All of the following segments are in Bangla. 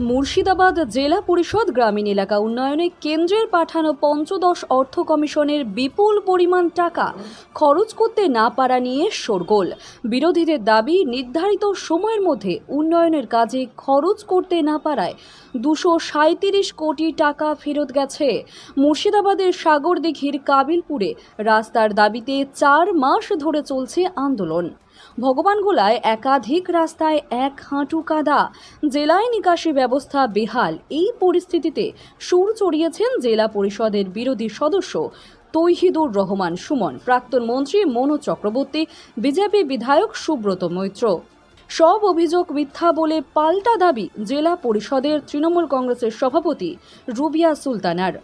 মুর্শিদাবাদ জেলা পরিষদ গ্রামীণ এলাকা উন্নয়নে কেন্দ্রের পাঠানো পঞ্চদশ অর্থ কমিশনের বিপুল পরিমাণ টাকা খরচ করতে না পারা নিয়ে শোরগোল। বিরোধীদের দাবি, নির্ধারিত সময়ের মধ্যে উন্নয়নের কাজে খরচ করতে না পারায় দুশো সাঁত্রিশ কোটি টাকা ফেরত গেছে। মুর্শিদাবাদের সাগরদিঘির কাবিলপুরে রাস্তার দাবিতে চার মাস ধরে চলছে আন্দোলন। ভগবানগোলায় একাধিক রাস্তায় এক হাঁটু কাদা। জেলায় নিকাশি ব্যবস্থা বেহাল। এই পরিস্থিতিতে সুর চড়িয়েছেন জেলা পরিষদের বিরোধী সদস্য তৈহিদুর রহমান সুমন, প্রাক্তন মন্ত্রী মনোজ চক্রবর্তী, বিজেপি বিধায়ক সুব্রত মৈত্র। সব অভিযোগ মিথ্যা বলে পাল্টা দাবি জেলা পরিষদের তৃণমূল কংগ্রেসের সভাপতি রুবিয়া সুলতানার।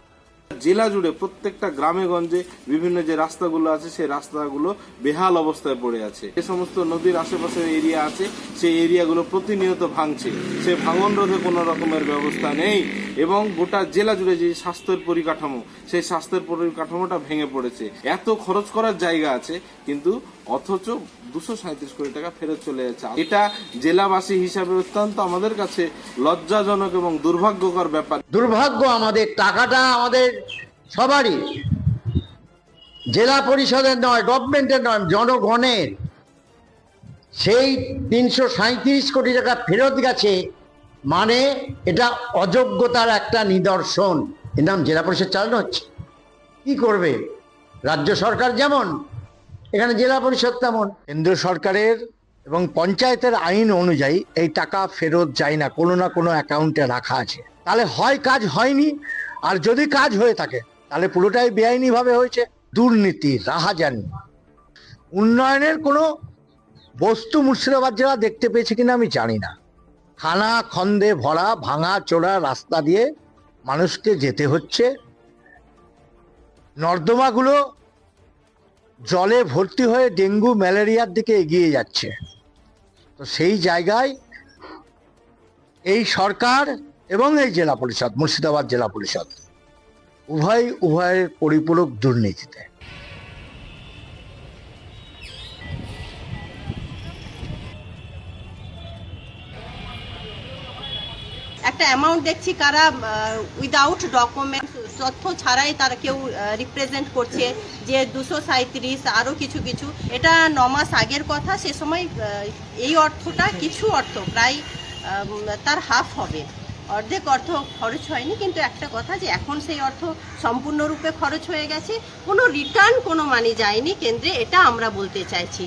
জেলা জুড়ে প্রত্যেকটা গ্রামে গঞ্জে বিভিন্ন যে রাস্তাগুলো আছে, সেই রাস্তাগুলো বেহাল অবস্থায় পড়ে আছে। যে সমস্ত নদীর আশেপাশের এরিয়া আছে, সেই এরিয়াগুলো প্রতিনিয়ত ভাঙছে। সে ভাঙন রোধে কোনো রকমের ব্যবস্থা নেই। এবং গোটা জেলা জুড়ে যে স্বাস্থ্যের পরিকাঠামো, সেই স্বাস্থ্যের পরিকাঠামোটা ভেঙে পড়েছে। এত খরচ করার জায়গা আছে, কিন্তু অথচ দুশো সাঁত্রিশ কোটি টাকা ফেরত চলে যাচ্ছে। এটা জেলাবাসী হিসাবে অত্যন্ত আমাদের কাছে লজ্জাজনক এবং দুর্ভাগ্যকর ব্যাপার। দুর্ভাগ্য আমাদের, টাকাটা আমাদের সবারই। জেলা পরিষদের নয় গভর্নমেন্টের নয়, জনগণের। সেই তিনশো কোটি টাকা ফেরত গেছে মানে এটা অযোগ্যতার একটা নিদর্শন। এর নাম জেলা পরিষদ চালানো হচ্ছে। কি করবে? রাজ্য সরকার যেমন, এখানে জেলা পরিষদ তেমন। কেন্দ্র সরকারের এবং পঞ্চায়েতের আইন অনুযায়ী এই টাকা ফেরত যায় না, কোনো না কোনো অ্যাকাউন্টে রাখা আছে। তাহলে হয় কাজ হয়নি, আর যদি কাজ হয়ে থাকে, তাহলে পুরোটাই বেআইনিভাবে হয়েছে। দুর্নীতি, রাহাজানি। উন্নয়নের কোনো বস্তু মুর্শিদাবাদ জেলা দেখতে পেয়েছে কিনা আমি জানি না। খানা, খন্দে ভরা, ভাঙা, চোরা রাস্তা দিয়ে মানুষকে যেতে হচ্ছে। নর্দমাগুলো জলে ভর্তি হয়ে ডেঙ্গু, ম্যালেরিয়ার দিকে এগিয়ে যাচ্ছে। তো সেই জায়গায় এই সরকার এবং এই জেলা পরিষদ, মুর্শিদাবাদ জেলা পরিষদ, উভয়, উভয়ের পরিপূরক দুর্নীতিতে। একটা অ্যামাউন্ট দেখছি কারা উইদাউট ডকুমেন্ট তথ্য ছাড়াই তারা কেউ রিপ্রেজেন্ট করছে যে দুশো সাঁত্রিশ আরও কিছু কিছু। এটা ন মাস আগের কথা, সে সময় এই অর্থটা কিছু অর্থ, প্রায় তার হাফ হবে। অর্ধেক অর্থ খরচ হয়নি, কিন্তু একটা কথা যে এখন সেই অর্থ সম্পূর্ণরূপে খরচ হয়ে গেছে। কোনো রিটার্ন কোনো মানি যায়নি, কেন্দ্রে এটা আমরা বলতে চাইছি।